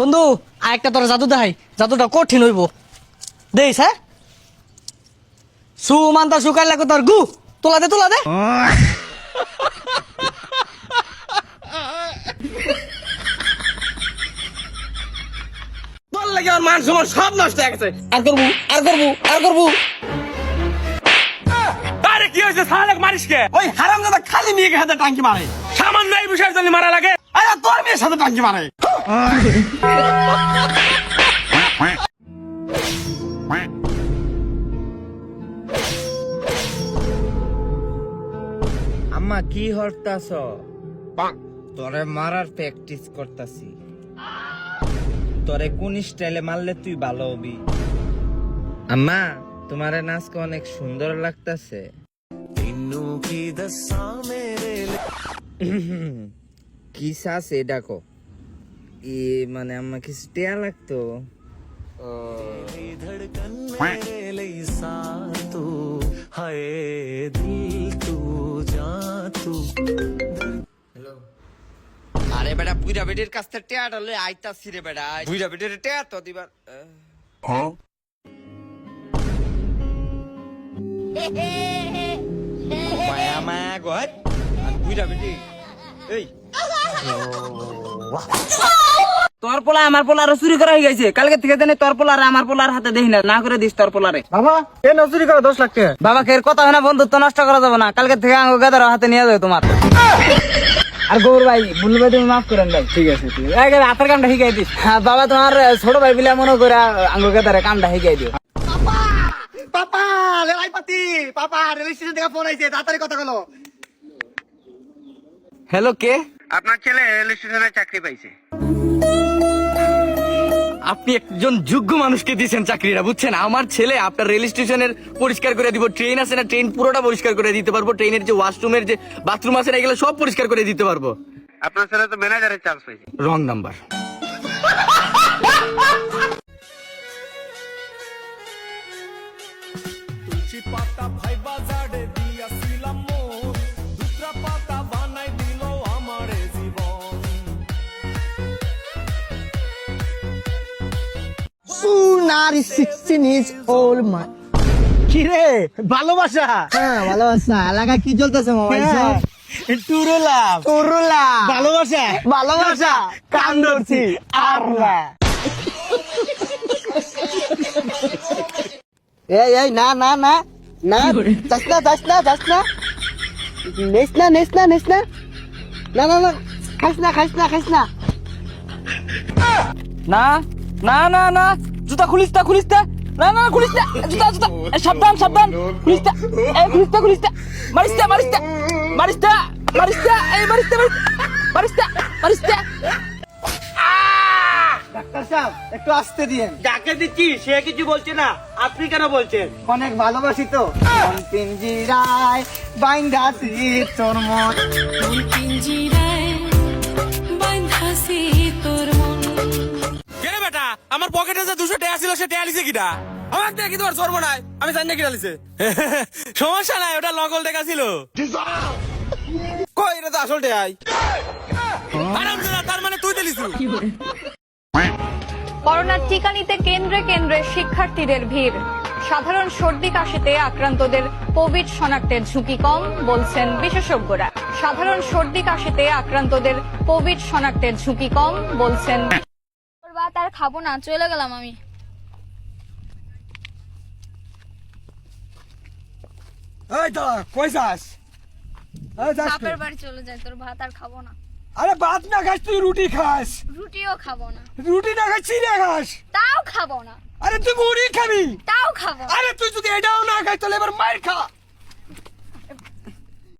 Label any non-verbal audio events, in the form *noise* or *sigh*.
বন্ধু আর একটা তোর জাদু দেখাই। জাদুটা কঠিন হইব। দেইস হ্যাঁ? সুমান্তা সুকাল লাগো তোর গু। তোলা দে তোলা দে। তোর লাগে আমার মান সম্মান সব নষ্ট হয়ে গেছে। আর করব আর করব আর করব। আরে কি হয়েছে? সালেক মারিস কে? ওই হারাম দাদা খালি মেয়েকে হাতে টাঙ্কি মারে। সামান্য এই বিষয়ের জন্য মারা লাগে। আরে তোর মেয়ের সাথে টাঙ্কি মারে। *laughs* আম্মা কি হরতাছ? তোরে মারার প্র্যাকটিস করতাছি। তোরে কোন স্টাইলে মারলে তুই ভালো হবি? আম্মা তোমারে নাচকে অনেক সুন্দর লাগতাছে। *laughs* কি সাস এটা কো? এ মানে আম্মা কিছু টেয়া লাগতো। আরে বেটা বুইরা বেটির কাছ থেকে টেয়াটা লই আইতাছি রে বেটা। বুইরা বেটির টেয়া তো দিবার মায়া মায়া গর আর বুইরা বেটি এই। তোর পোলা আমার পোলারে চুরি করা হয়ে গেছে। কালকে থেকে জানি তোর পোলারে আমার পোলার হাতে দেখি না। না করে দিস তোর পোলারে। বাবা এ নজরি করে দশ লাখ টাকা। বাবা কথা হয় না বন্ধুত্ব নষ্ট করা যাবে না। কালকে থেকে আঙ্গু গাদার হাতে নিয়ে যাবে তোমার। আর গৌর ভাই ভুল ভাই তুমি মাফ করেন ভাই। ঠিক আছে ঠিক আছে। হাতের কামটা শিখাই দিস। হ্যাঁ বাবা তোমার ছোট ভাই বিলা মনে করে আঙ্গু গাদারে কামটা শিখাই দিও। পাপা পাতি। পাপা রেল স্টেশন থেকে ফোন আইছে তাড়াতাড়ি কথা বলো। হ্যালো কে? আপনার ছেলে রেল স্টেশনে চাকরি পাইছে। আপনি একজন যোগ্য মানুষকে দিয়েছেন চাকরিটা বুঝছেন? আমার ছেলে আপনার রেল স্টেশনের পরিষ্কার করে দিব ট্রেন আছে না ট্রেন পুরোটা পরিষ্কার করে দিতে পারব ট্রেনের যে ওয়াশরুমের যে বাথরুম আছে না এগুলো সব পরিষ্কার করে দিতে পারব। আপনার ছেলে তো ম্যানেজারের চান্স পাইছে। Wrong number. সুনারি sixteen is all my কি রে ভালোবাসা? হ্যাঁ ভালোবাসা। এলাকা কি চলতেছে মোবাইল টুরুলা করুলা ভালোবাসা? ভালোবাসা। কান ধরছি এই এই না না না। না যাস না যাস না যাস না। নেস না নেস না নেস না। না না না। খাইস না খাইস না খাইস না। না? না না না। জুতা খুলিস না খুলিস না না না খুলিস না জুতা জুতা। সাবধান সাবধান। খুলিস না এই খুলিস না খুলিস না মারিস না মারিস না মারিস না মারিস না এই মারিস না মারিস না মারিস না ডাক্তার সাহেব একটু আসতে দিয়েন। যাকে দিচ্ছি সে কিছু বলছে না। আপনি কেন বলছেন? অনেক ভালোবাসি তো। পিঞ্জিরায় বাইন্দাছি তোর মন। পিঞ্জিরায় আমার পকেটে যে দুশো টাকা ছিল সে টাকা লিছে কিটা আমার দেখি তোমার সর্ব নাই আমি জানি না কিটা লিছে? *laughs* সমস্যা নাই ওটা লগল দেখা ছিল। কই এটা তো আসল টাই তার মানে তুই দিলিস করোনার টিকা নিতে কেন্দ্রে কেন্দ্রে শিক্ষার্থীদের ভিড়। সাধারণ সর্দি কাশিতে আক্রান্তদের কোভিড শনাক্তের ঝুঁকি কম বলছেন বিশেষজ্ঞরা। সাধারণ সর্দি কাশিতে আক্রান্তদের কোভিড শনাক্তের ঝুঁকি কম বলছেন আর খাব না চলে গেলাম আমি। এই তো কই যাস? বাপের বাড়ি চলে যায় তোর ভাত আর খাব না। আরে ভাত না খাস তুই রুটি খাস। রুটিও খাব না। রুটি না খাস চিড়ে খাস। তাও খাব না। আরে তুই মুড়ি খাবি। তাও খাব। আরে তুই যদি এটাও না খাস তাহলে এবার মার খা।